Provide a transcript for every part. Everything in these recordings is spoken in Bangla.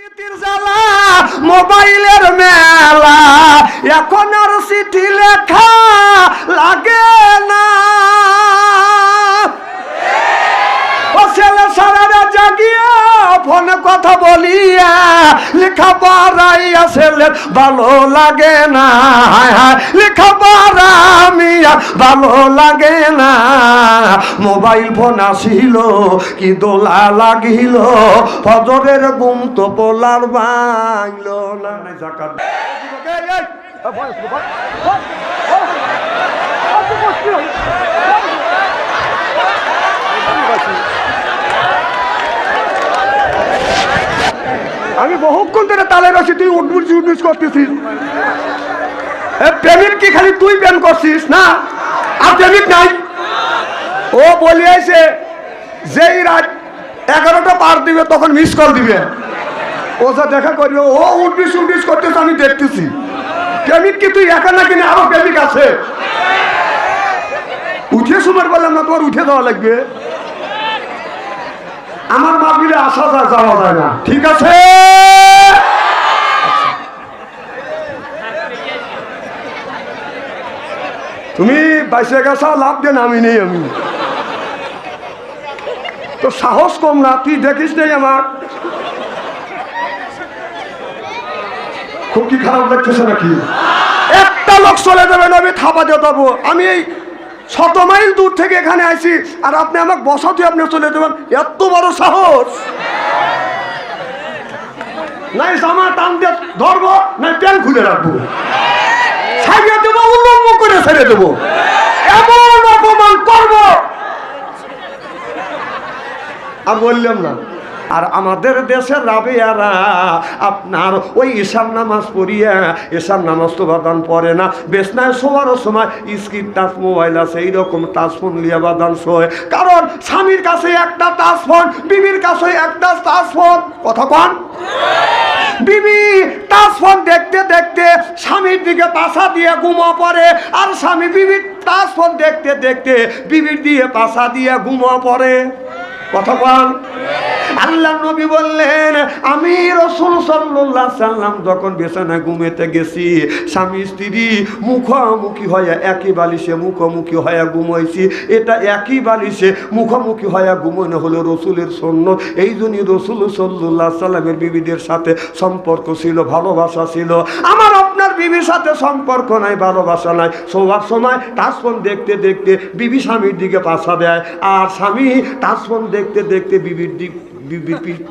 প্রীতির জ্বালা মোবাইলের মেলা। এখন আর চিঠি লেখা লাগে কথা বলিয়া লেখা পড়াইয়া ছেলে ভালো লাগে না হায় হায় লেখা পড়া মিয়া ভালো লাগে না মোবাইল ফোন আসিল কি দোলা লাগিল ফজরের গুম তো পোলার বাংল না জাকাত বহুক্ষণ ধরে তালে রসি তুই করতেছিস? প্রেমিক কি খালি তুই প্রেম করছিস? না। আর প্রেমিক নাই। ও বলিয়াছে যেই রাত এগারোটা পার দিবে, তখন মিস কল দিবে। ও যা দেখা করবে ও উঠবিস উঠবিস করতেছে, আমি দেখতেছি। প্রেমিক কি তুই একা না? আরও প্রেমিক আছে। উঠে সময় বললাম না, তোমার উঠে দেওয়া লাগবে। আমার মাহফিলে আসা যাওয়া যায় না। ঠিক আছে? বাইশে গেছা লাভ দেন আমি নেই আমি। তো সাহস কম না, তুই দেখিস নেই আমার। খুব কি খারাপ লাগতেছে নাকি? একটা লোক চলে যাবেন আমি থাপা দিয়ে পাবো আমি এই শত মাইল দূর থেকে এখানে আসি আর আপনি আমাকে বসাতে আপনি চলে যাবেন। এত বড় সাহস! নাই জামা টান দিয়ে ধরবো নাই প্যান খুলে রাখব। উল্লম্ব করে ছেড়ে দেবো। এমন অপমান করব। আর বললাম না। আর আমাদের দেশের রাবেয়ারা আপনার ওই ঈশার নামাজ পড়িয়া ঈশান নামাজ তো বাদান পড়ে না। বেসনায় শোয়ারও সময় স্ক্রিন টাচ মোবাইল আছে, এইরকম টাচ ফোন লিয়া বাদান শোয়। কারণ স্বামীর কাছে একটা টাচ ফোন, বিবির কাছে একটা টাচ ফোন। কথা কন? বিবি টাচ ফোন দেখতে দেখতে স্বামীর দিকে পাশা দিয়ে ঘুমো পড়ে, আর স্বামী বিবির টাচ ফোন দেখতে দেখতে বিবির দিয়ে পাশা দিয়ে ঘুমো পড়ে। আল্লাহ নবী বললেন, আমি রসুল সাল্লাহ সাল্লাম যখন বিছানায় ঘুমেতে গেছি, স্বামী স্ত্রী মুখোমুখি হয়ে একই বালিশে মুখোমুখি হয়ে ঘুমাইছি। এটা একই বালিশে মুখোমুখি হয়ে ঘুমানো হলো রসুলের সৈন্য এই জন্যই রসুল সাল্লাহ সাল্লামের বিবিদের সাথে সম্পর্ক ছিল, ভালোবাসা ছিল। আমার আপনার বিবির সাথে সম্পর্ক নাই, ভালোবাসা নাই। সবার সময় টাচফোন দেখতে দেখতে বিবি স্বামীর দিকে পাশা দেয়। আর স্বামী টাচফোন দেখতে দেখতে বিবির দিক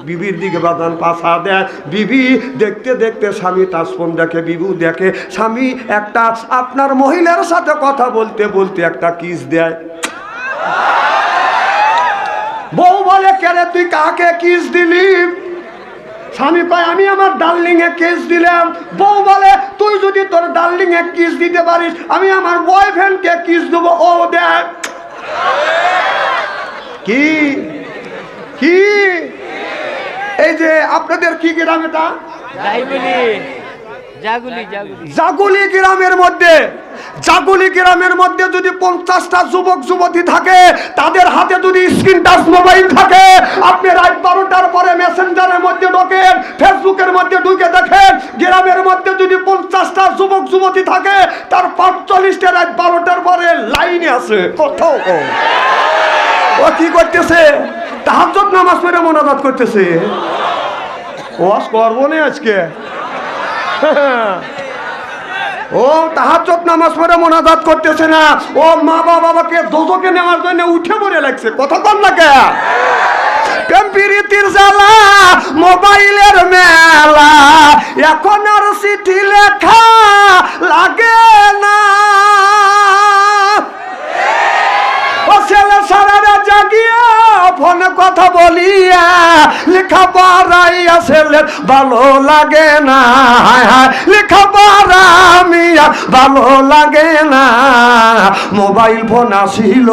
বিবির দিকে বাদান পাশা দেয়। বিবি দেখতে দেখতে স্বামী টাচফোন দেখে, বিবু দেখে। স্বামী একটা আপনার মহিলার সাথে কথা বলতে বলতে একটা কিস দেয়। বউ বলে, কেরে, তুই কাকে কিস দিলি? স্বামী কয় আমি আমার ডার্লিং এ কেস দিলাম। বউ বলে তুই যদি তোর ডার্লিং এ কিস দিতে পারিস আমি আমার বয়ফ্রেন্ডকে কিস দেবো। ও দেখ। কি? কি? এই যে আপনাদের কি গ্রাম এটা? জাইগুলি জাগুলি জাগুলি। জাগুলি গ্রামের মধ্যে। জাগুলি গ্রামের মধ্যে যদি পঞ্চাশটা যুবক, যুবতী থাকে, তাদের হাতে যদি স্ক্রিন টাচ মোবাইল থাকে, আপনি রাত বারোটার পরে মেসেঞ্জারের মধ্যে ঢোকেন, ফেসবুকের মধ্যে ঢুকে দেখেন, গ্রামের মধ্যে যদি পঞ্চাশটা যুবক, যুবতী থাকে, তার পাঁচচল্লিশটা রাত বারোটার পরে লাইনে আছে, কোথাও ও কি করতেছে? তাহাজ্জত নামাজ পড়ে মোনাজাত করতেছে। ওয়াজ করব না আজকে। ও তাহাজ্জত নামাজ পড়ে মোনাজাত করতেছে না। ও মা বাবাকে দোজকে নেওয়ার জন্য উঠে পড়ে লাগছে। কথা বল না কে? প্রীতির জ্বালা, মোবাইলের মেলা, এখন আর চিঠি লেখা লাগে না। সারারা জাগিয়া ফোনে কথা বলিয়া লেখা পড়াইয়া ছেলে ভালো লাগে না। হায় হায়, লেখা পড়া মিয়া ভালো লাগে না। মোবাইল ফোন আসিল,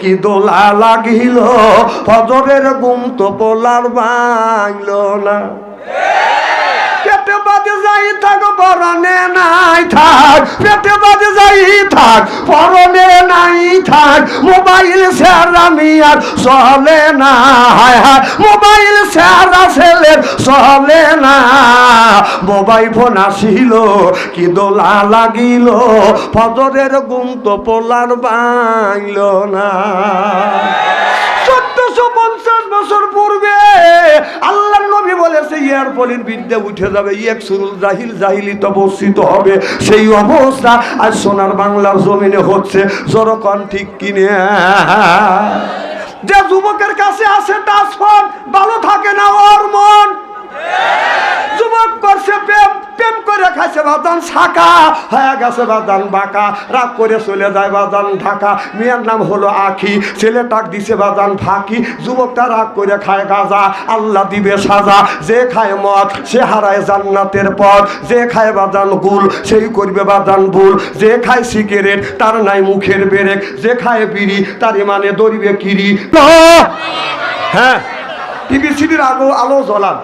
কি দোলা লাগিল, ফজরের গুম তো পোলার বাংল না। থাক, পরনে নাই থাক যাই থাক, পরনে নাই থাক, মোবাইল সেরা মিয়ার চলে না, হায় হায়, মোবাইল চলে না। মোবাইল ফোন আসিল, কি দোলা লাগিল, ফজরের গুম তো পোলার বাইল না। চোদ্দশো পঞ্চাশ বছর পূর্বে আল্লাহ বলেছে ইয়ার পলির বিদ্যা উঠে যাবে। এক সুরুল জাহিল, জাহিলি তবস্থিত হবে। সেই অবস্থা আজ সোনার বাংলার জমিনে হচ্ছে। জরকন ঠিক কিনে। যে যুবকের কাছে আছে টাচফোন ভালো থাকে না ওর মন। যুবক করছে প্রেম প্রেম করে খাইছে শাখা। হয়ে গেছে বাঁকা। রাগ করে চলে যায় ঢাকা। মেয়ের নাম হলো আখি। দিছে ফাঁকি। যুবকটা রাগ করে খায় গাজা। আল্লাহ দিবে সাজা। যে খায় মদ, সে হারায় জান্নাতের পথ। যে খায় বাদান গুল, সেই করবে বাদান বুল যে খায় সিগারেট, তার নাই মুখের বেরেক। যে খায় বিড়ি, তার মানে দরিবে কিরি। হ্যাঁ। টিভি সিডির আলো আলো জ্বলান।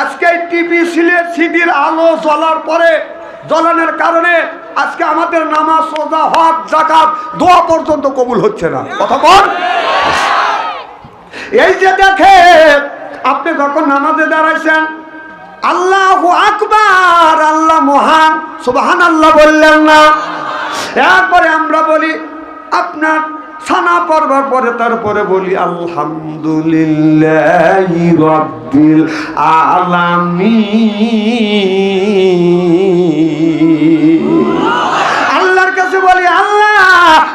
আজকে টিভি সিলেট সিডির আলো জ্বলার পরে, জ্বলানোর কারণে আজকে আমাদের নামাজ সোজা হক জাকাত দোয়া পর্যন্ত কবুল হচ্ছে না। কথা বল। এই যে দেখে আপনি যখন নামাজে দাঁড়াইছেন, আল্লাহ আকবার, আল্লাহ মহান সুবহান আল্লাহ বললেন না। এরপরে আমরা বলি, আপনার ছানা পড়বার পরে তারপরে বলি আলহামদুলিল্লাহ আল্লাহর কাছে বলি আল্লাহ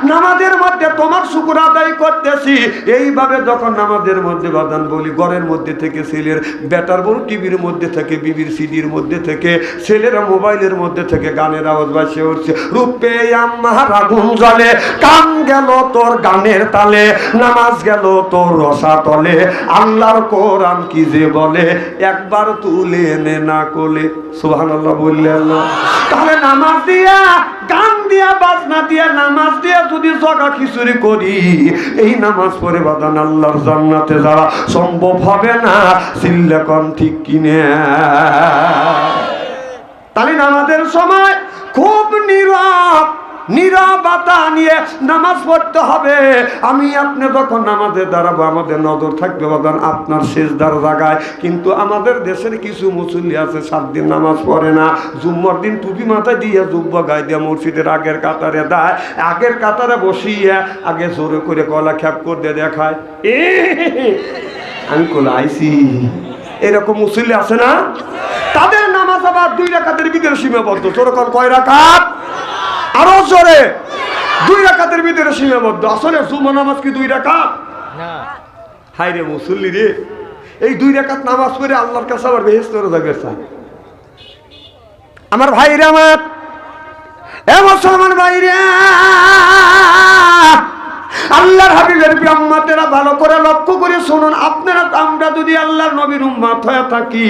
নামাজের তোমার শুকুর আদায় করতেছি। এইভাবে যখন নামাজের মধ্যে বাদান বলি, ঘরের মধ্যে থেকে ছেলের, বেটার বউ টিভির মধ্যে থেকে, বিবির সিডির মধ্যে থেকে, ছেলেরা মোবাইলের মধ্যে থেকে গানের আওয়াজ বাসে উঠছে, রূপে আমার জ্বলে, কান গেল তোর গানের তালে, নামাজ গেল তোর রসা তলে, আল্লাহর কোরআন কি যে বলে, একবার তুলে এনে না কোলে। সুবহানাল্লাহ বললেন না তাহলে নামাজ দিয়া গান দিয়া, বাজনা দিয়া, নামাজ দিয়া যদি জগা খিচুড়ি করি, এই নামাজ পড়ে বাদান আল্লাহর জান্নাতে যাওয়া সম্ভব হবে না। সিল্লেকন ঠিক কিনে। তাহলে নামাজের সময় খুব নীরব। নীরবতা নিয়ে নামাজ পড়তে হবে। আমি আপনি যখন নামাজে দাঁড়াবো, আমাদের নজর থাকবে বাদান আপনার শেষ দ্বার জায়গায়। কিন্তু আমাদের দেশের কিছু মুসল্লি আছে, সাত দিন নামাজ পড়ে না। দিন টুপি মাথায় দিয়ে দিয়ে মসজিদের আগের কাতারে দেয়। আগের কাতারে বসিয়ে আগে জোরে করে গলা খ্যাপ করে দেখায়। এ, আমি কোলা আইসি। এরকম মুসল্লি আছে না? তাদের নামাজ আবার দুই রাকাতের ভিতরে সীমাবদ্ধ। তোরকম কয় রাকাত আরও জোরে। দুই রাকাতের ভিতরে সীমাবদ্ধ। আসলে জুমা নামাজ কি দুই রাকাত? না। হাই রে মুসল্লি রে। এই দুই রাকাত নামাজ পড়ে আল্লাহর কাছে আবার বেহেস করে যাবে আমার ভাই রে আমার। এ মুসলমান ভাই রে আল্লাহর হাবিবের ব্রহ্মাতেরা ভালো করে লক্ষ্য করে শুনুন। আপনারা, আমরা যদি আল্লাহর নবীর উম্মাত হয়ে থাকি,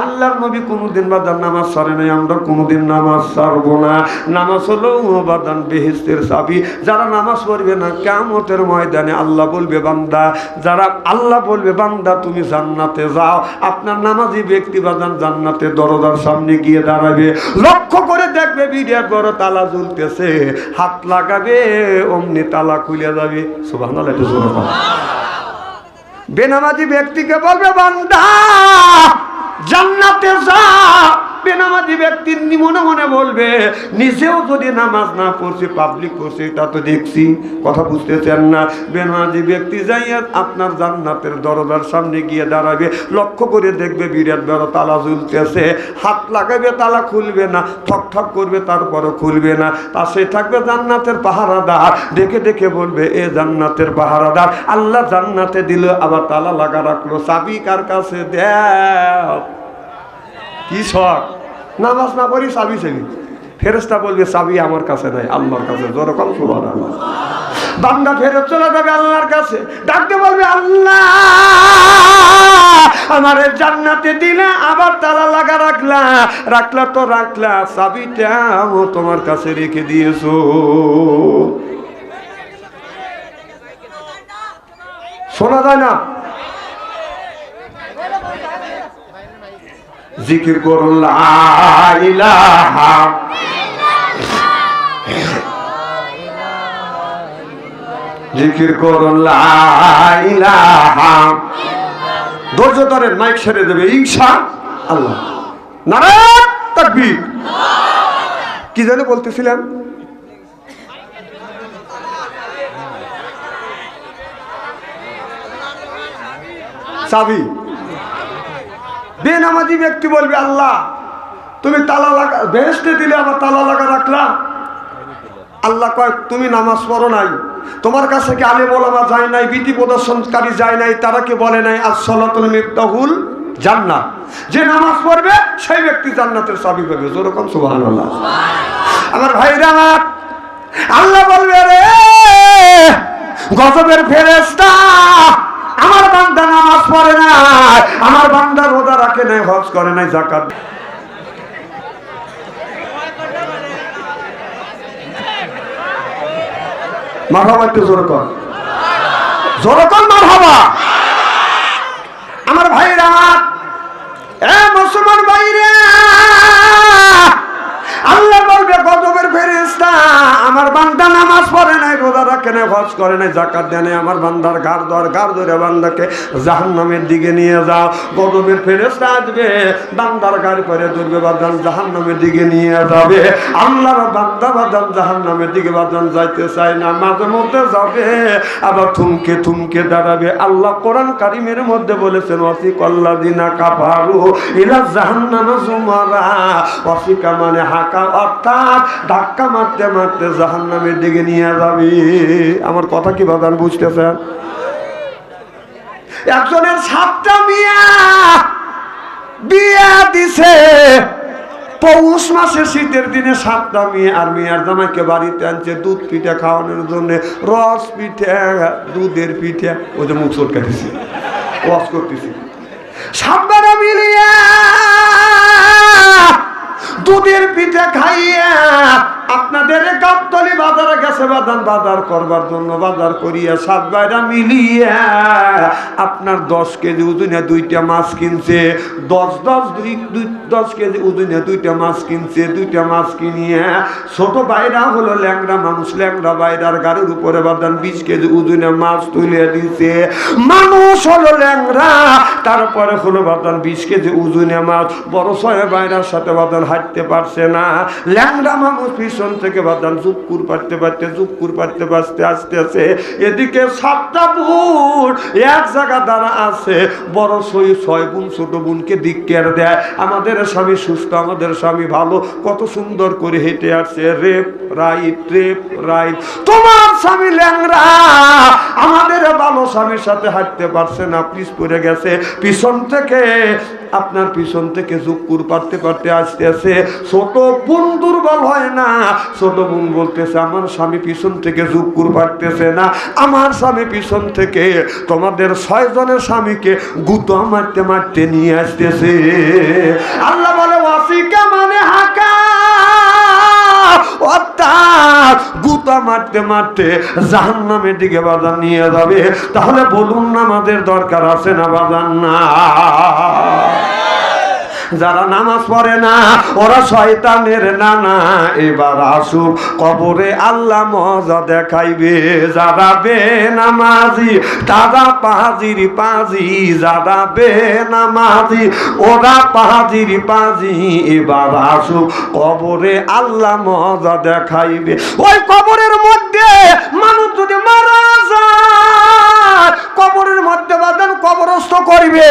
আল্লাহর নবী কোনোদিন বাদান নামাজ সারে নাই, আমরা কোনোদিন নামাজ সারবো না। নামাজ হলো বাদান বেহেস্তের চাবি। যারা নামাজ পড়বে না কেমতের ময়দানে আল্লাহ বলবে, বান্দা, যারা আল্লাহ বলবে, বান্দা, তুমি জান্নাতে যাও। আপনার নামাজি ব্যক্তি বাদান জান্নাতে দরজার সামনে গিয়ে দাঁড়াবে। লক্ষ্য করে দেখবে বিরাট বড় তালা ঝুলতেছে হাত লাগাবে, অমনি তালা খুলে যাবে সুবাহ বেনামাজি ব্যক্তিকে বলবে বান্দা জান্নাতে যা। বেনামাজি ব্যক্তি নি- মনে মনে বলবে, নিজেও যদি নামাজ না পড়ছে পাবলিক পড়ছে তা তো দেখছি, কথা বুঝতেছেন না। বেনামাজি ব্যক্তি যাইয়া আপনার জান্নাতের দরজার সামনে গিয়ে দাঁড়াবে, লক্ষ্য করে দেখবে বিরাট বড় তালা ঝুলতেছে। হাত লাগাবে, তালা খুলবে না, ঠক ঠক করবে, তারপরও খুলবে না। পাশে থাকবে জান্নাতের পাহারাদার, দেখে দেখে বলবে, এ জান্নাতের পাহারাদার, আল্লাহ জান্নাতে দিল, আবার তালা লাগা রাখল। চাবি কার কাছে দেও? কি শখ? নামাজ না পড়ি চাবি চাবি ফেরেস্তা বলবে চাবি আমার কাছে নাই, আল্লাহর কাছে যেরকম সুবাহ বান্দা ফেরত চলে যাবে আল্লাহর কাছে। ডাকতে বলবে, আল্লাহ, আমার জান্নাতে দিলে আবার তালা লাগা রাখলা। রাখলা তো রাখলা চাবিটাও তোমার কাছে রেখে দিয়েছ। শোনা যায় না? জিকির করুন জিকির করুন ধৈর্য ধরেন মাইক ছেড়ে দেবে, ইনশা আল্লাহ। নারায়ণ কি জানি বলতেছিলাম? চাবি। বেনামাজি ব্যক্তি বলবে, আল্লাহ, তুমি তালা লাগা বেহেস্টে দিলে আবার তালা লাগা রাখলা আল্লাহ কয়, তুমি নামাজ পড়ো নাই। তোমার কাছে কি আলে বলামা যায় নাই, বিধি প্রদর্শনকারী যায় নাই, তারা কি বলে নাই আসলাতুল মিফতাহুল জান্নাত? যে নামাজ পড়বে, সেই ব্যক্তি জান্নাতের চাবি পাবে। যেরকম সুবহানাল্লাহ। আমার ভাইরা আমার, আল্লাহ বলবে, রে, গজবের ফেরেস্তা আমার বান্দা নামাজ পড়ে না। আমার বান্দা রোজা রাখে নাই, হজ করে নাই জাকাত মারহাবা একটু জোর কর জোর কর মারহাবা। রাখে নাই হজ করে নাই? জাকাত দেয় নাই আমার বান্দার গার দর গার ধরে বান্দাকে জাহান্নামের দিকে নিয়ে যাও। গজবের ফেরেস্তা আসবে, বান্দার গাড়ি করে ধরবে বাদান জাহান্নামের দিকে নিয়ে যাবে। আল্লাহর বান্দা বাদান জাহান্নামের দিকে বাদান যাইতে চায় না, মাঝে মধ্যে যাবে, আবার থুমকে থুমকে দাঁড়াবে। আল্লাহ কোরআন কারিমের মধ্যে বলেছেন অসিক আল্লাহ দিনা কাপারু ইলা জাহান্নামা জুমারা। অসিকা মানে হাকা, অর্থাৎ ধাক্কা মারতে মারতে জাহান্নামের দিকে নিয়ে যাবে। আমার কথা কি বাদান বুঝতেছেন একজনের সাতটা মিয়া বিয়া দিছে। পৌষ মাসে শীতের দিনে সাতটা মেয়ে আর মেয়ের জামাইকে বাড়িতে আনছে দুধ পিঠা খাওয়ানোর জন্য, রস পিঠে, দুধের পিঠে। ওই যে মুখ চটকাতেছি ওয়াশ করতেছি। সাতটা মিলিয়ে দুধের পিঠে খাইয়া আপনাদের গাবতলি বাজারে গেছে বাদান বাজার করবার জন্য, বাজার করিয়া সাত বাইরা মিলিয়া আপনার দশ কেজি ওজনে দুইটা মাছ কিনছে। দশ দশ, দুই দুই, দশ কেজি ওজনে দুইটা মাছ কিনছে, দুইটা মাছ কিনিয়ে ছোট বাইরা হলো ল্যাংড়া মানুষ, ল্যাংড়া বাইরার গাড়ির উপরে বাদান বিশ কেজি ওজনে মাছ তুলে দিছে। মানুষ হলো ল্যাংড়া, তারপরে হলো বাদান বিশ কেজি ওজনে মাছ। বড় ছয় বাইরার সাথে বাদান হাঁটতে পারছে না। ল্যাংড়া মানুষ পিছন থেকে বাদান জুপকুর পারতে পারতে জুপকুর পারতে পারতে আসতে আছে এদিকে সাতটা বোন এক জায়গা দ্বারা আছে, বড় সই ছয় বোন, ছোট বোনকে দিক কেয়ার দেয়। আমাদের স্বামী সুস্থ, আমাদের স্বামী ভালো, কত সুন্দর করে হেঁটে আসছে। রেপ, রাইট রেপ, রাইট। তোমার স্বামী ল্যাংরা আমাদের ভালো স্বামীর সাথে হাঁটতে পারছে না, পিস পড়ে গেছে। পিছন থেকে, আপনার পিছন থেকে জুকুর পারতে পারতে আসতে আছে ছোট বোন দুর্বল হয় না। ছোট বোন বলতেছে, আমার স্বামী পিছন থেকে জুকুর পারতেছে না। আমার স্বামী পিছন থেকে তোমাদের ছয় জনের স্বামীকে গুতো মারতে মারতে নিয়ে আসতেছে। আল্লাহ বলে, ওয়াসিকা মানে হাকা। গুতা মারতে মারতে জাহান নামের দিকে বাজার নিয়ে যাবে। তাহলে বলুন না আমাদের দরকার আছে না বাজার না? যারা নামাজ পড়ে না, ওরা শয়তানের নানা। এবার আসুক কবরে আল্লাহ মজা দেখাইবে। যারা বে নামাজি তারা পাহাজির পাজি। যারা বে নামাজি ওরা পাহাজির পাজি। এবার আসুক কবরে আল্লাহ মজা দেখাইবে। ওই কবরের মধ্যে মানুষ যদি মারা যায় কবরস্থ করবে।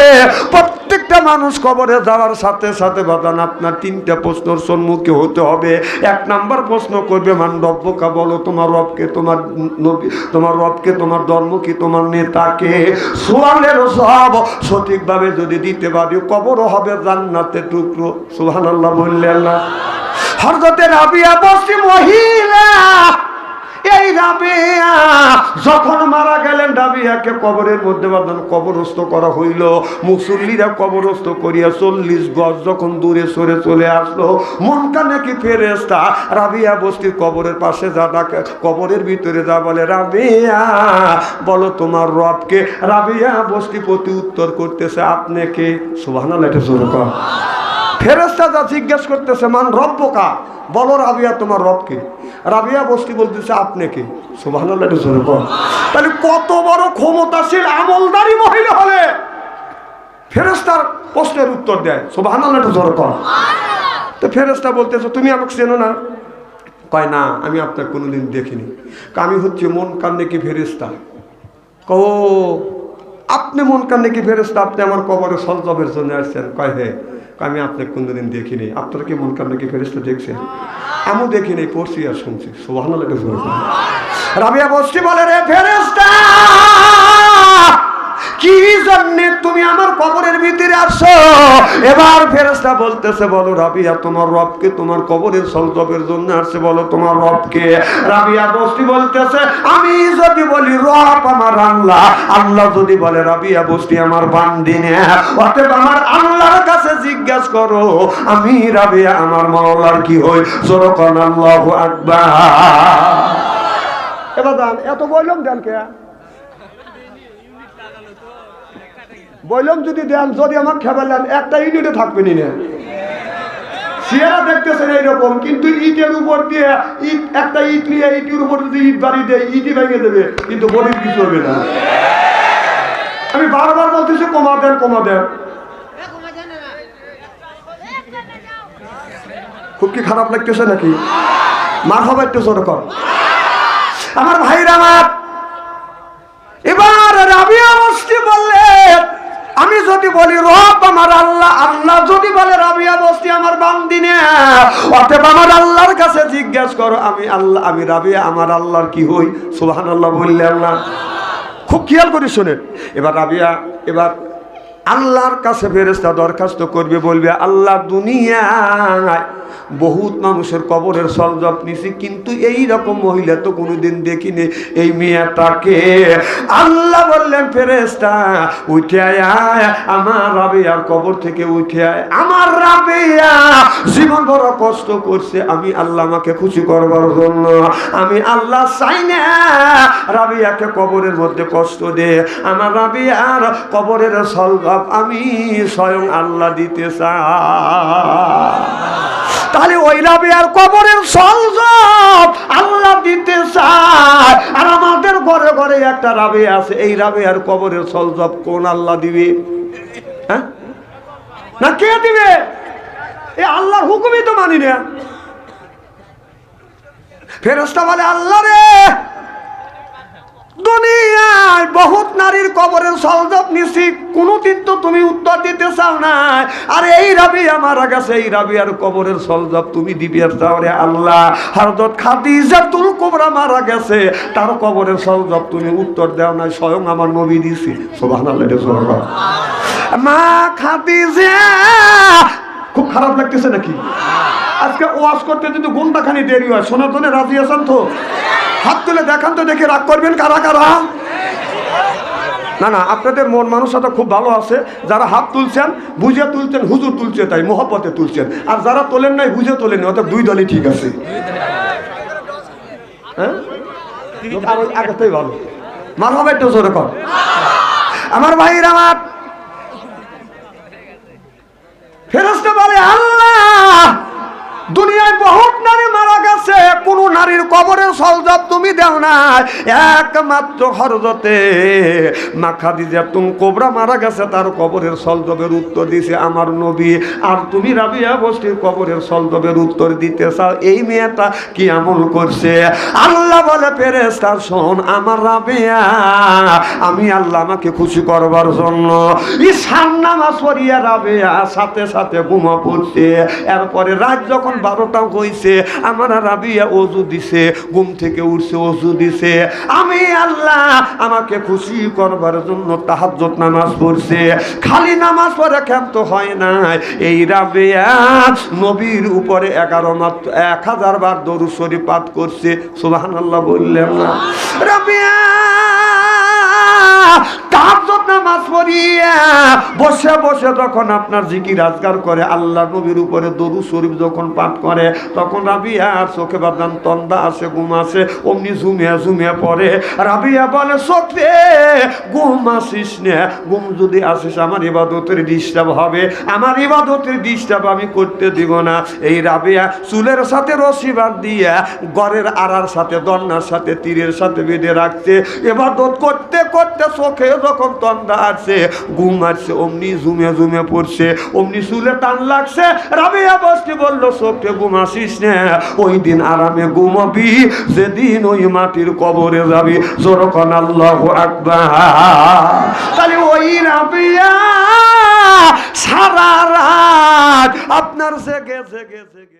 প্রত্যেকটা মানুষ কবরে যাওয়ার সাথে সাথে বাদান আপনার তিনটা প্রশ্নের সম্মুখে হতে হবে। এক নাম্বার প্রশ্ন করবে মান বলো তোমার রবকে, তোমার নবী, তোমার রবকে, তোমার ধর্ম কি, তোমার নেতাকে? সোয়ালের সব সঠিকভাবে যদি দিতে পারি কবরও হবে জান্নাতে টুকরো। সুহান আল্লাহ বললেন না। হরদতে রাবিয়া বসি মহিলা। এই রাবিয়া, যখন মারা গেলেন রাবিয়াকে কবরের মধ্যে বাঁধান, কবরস্থ করা হইল। মুসল্লিরা কবরস্থ করিয়া চল্লিশ গজ যখন দূরে সরে চলে আসলো মনটা নাকি ফেরেস্তা রাবিয়া বস্তির কবরের পাশে যা ডাকে, কবরের ভিতরে যা বলে, রাবিয়া, বলো তোমার রবকে। রাবিয়া বস্তি প্রতি উত্তর করতেছে, আপনি কে? সুবহানাল্লাহ, এটা জোরে কর ফেরেস্তা যা জিজ্ঞেস করতেছে, মান রব্বকা? বলো, রাবিয়া, তোমার রবকে। রাবিয়া বস্তি বলতেছে আপনি কে? সুবাহ তাহলে কত বড় ক্ষমতাশীল আমলদারি মহিলা হলে ফেরেস্তার প্রশ্নের উত্তর দেয়। কর। তো ফেরেস্তা বলতেছে তুমি আমাকে চেনো না? কয় না আমি আপনার কোনোদিন দেখিনি। আমি হচ্ছে মন কান্দে কি ফেরেস্তা কো আপনি মন কান্দে কি ফেরেস্তা আপনি আমার কবরে সলজবের জন্য আসছেন। কয় হে কয়, আমি আপনাকে কোনোদিন দেখিনি। আপনারা কি মন কান্দে কি ফেরিস্তা দেখছেন? আমিও দেখিনি, পড়ছি আর শুনছি। সুবাহ রাবিয়া বস্তি বলে রে ফেরেস্তা কি জন্য তুমি আমার কবরের ভিতরে আসছো এবার বলতেছে, বলো রাবিয়া, তোমার রবকে তোমার কবরের জন্য আসছে, বলো তোমার রবকে। রাবিয়া বস্তি বলতেছে, আমি যদি বলি, রব আমার আল্লাহ আল্লাহ যদি বলে, রাবিয়া বস্তি আমার বান্দিনে অতএব আমার আল্লাহর কাছে জিজ্ঞাসা করো, আমি রাবিয়া, আমার মাওলার কি হই? সরকন আল্লাহু আকবার। এবার দান, এত বললাম দেন কে? বললাম, যদি দেন, যদি আমার খেবেলেন একটা ইউনিটে থাকবে নি দেখতেছেন এইরকম, কিন্তু ইটের উপর দিয়ে ইট, একটা ইট নিয়ে উপর যদি ইট বাড়ি দেয়, ইটই ভেঙে দেবে, কিন্তু বডির কিছু হবে না। আমি বারবার বলতেছি, কমা দেন কমা দেন। খুব কি খারাপ লাগতেছে নাকি? হবে একটু জোর আমার ভাইরা আমার এবার রাবিয়া বস্তি বললেন আমি যদি বলি, রব আমার আল্লাহ আল্লাহ যদি বলে রাবিয়া বস্তি আমার বান্দিনে অতএব আমার আল্লাহর কাছে জিজ্ঞেস করো, আমি আল্লাহ, আমি রাবিয়া আমার আল্লাহর কি হই? সুবহান আল্লাহ বললেন না। খুব খেয়াল করি শোনেন। এবার রাবিয়া, এবার আল্লাহর কাছে ফেরেস্তা দরখাস্ত করবে, বলবে, আল্লাহ দুনিয়ায় বহুত মানুষের কবরের সলজব নিছি, কিন্তু এই রকম মহিলা তো কোনোদিন দেখিনি এই মেয়েটাকে। আল্লাহ বললেন ফেরেস্তা উঠে আয় আমার রাবেয়ার কবর থেকে উঠে আয়, আমার রাবেয়া জীবন বড় কষ্ট করছে, আমি আল্লাহ আমাকে খুশি করবার জন্য, আমি আল্লাহ চাই না রাবিয়াকে কবরের মধ্যে কষ্ট দে, আমার রাবিয়ার কবরের সলজব আমি স্বয়ং আল্লাহ দিতে তাহলে ওই রাবিয়ার কবরের সলজব আল্লাহ দিতে চায় আর আমাদের ঘরে ঘরে একটা রাবে আছে, এই রাবিয়ার কবরের সলজব কোন আল্লাহ দিবে? হ্যাঁ? না কে দিবে? এ আল্লাহর হুকুমই তো মানি না। ফেরস্তা বলে, আল্লাহ রে দুনিয়ায় বহুত নারীর কবরের সলজব নিছি, কোনোদিন তো তুমি উত্তর দিতে চাও না। আর এই রাবিয়া মারা গেছে এই রাবিয়ার কবরের সলজব তুমি দিবে চাও রে আল্লাহ। হরদত খাদিজাতুল কুবরা মারা গেছে, তার কবরের সলজব তুমি উত্তর দাও না স্বয়ং আমার নবী দিছি। সুবহানাল্লাহ। মা খাদিজা! খুব খারাপ লাগতেছে নাকি? আজকে ওয়াজ করতে যদি ঘন্টাখানি দেরি হয় জন্য রাজি আছেন তো? হাত তুলে দেখান তো দেখে রাগ করবেন কারা কারা। না না, আপনাদের মন মানুষটা খুব ভালো আছে। যারা হাত তুলছেন, বুঝে তুলছেন, হুজুর তুলছে, তাই মহব্বতে তুলছেন। আর যারা তোলেন নাই, বুঝে তোলেন অর্থাৎ দুই দলই ঠিক আছে। হ্যাঁ? আমার ভাইয়ের আমার। ফেরস্তে বলে, আল্লাহ! দুনিয়ায় বহুত নারী মারা গেছে, কোন নারীর কবরের সলজব তুমি দেও না একমাত্র হরজতে মাখা দিজা তুমি কোবরা মারা গেছে, তার কবরের সলজবের উত্তর দিছে আমার নবী। আর তুমি রাবিয়া বস্তির কবরের সলজবের উত্তর দিতে চাও, এই মেয়েটা কি আমল করছে? আল্লাহ বলে ফেরেস্তা শোন, আমার রাবিয়া, আমি আল্লাহ আমাকে খুশি করবার জন্য। ঈশান নামাজ পড়িয়া রাবিয়া সাথে সাথে ঘুমা পড়ছে। এরপরে রাত যখন বারোটা হইছে, আমার রাবিয়া অজু দিছে, ঘুম থেকে উঠছে, অজু দিছে। আমি আল্লাহ আমাকে খুশি করবার জন্য তাহাজ্জত নামাজ পড়ছে। খালি নামাজ পড়ে ক্ষান্ত হয় না এই রাবিয়া নবীর উপরে এগারো মাত্র এক হাজার বার দরু শরীফ পাঠ করছে। সুবাহান আল্লাহ বললেন না। রাবিয়া তাহাজ্জত নামাজ পড়িয়া বসে বসে যখন আপনার জিকির আজগার করে আল্লাহ নবীর উপরে দরু শরীফ যখন পাঠ করে, তখন রাবিয়া চোখে বাদান তন্দা আসে, ঘুম আসে, অমনি ঝুমিয়া ঝুমিয়া পড়ে। রাবিয়া বলে চোখে ঘুম আসিস না, ঘুম যদি আসিস, আমার ইবাদতের ডিস্টার্ব হবে। আমার ইবাদতের ডিস্টার্ব আমি করতে দিব না। এই রাবিয়া চুলের সাথে রশি বাঁধ দিয়া গড়ের আড়ার সাথে দন্নার সাথে, তীরের সাথে বেঁধে রাখছে। এবাদত করতে করতে চোখে যখন তন্দা আছে, ঘুম আসছে, অমনি ঝুমে ঝুমে পড়ছে, অমনি চুলে টান লাগছে। রাবিয়া বসতে বলল চোখে ঘুম আসিস না ওই দিন আরামে ঘুমাবি, যেদিন ওই মাটির কবরে যাবি। জোরকন আল্লাহ আকবার। তাহলে ওই রাবিয়া সারা রাত আপনার জেগে জেগে জেগে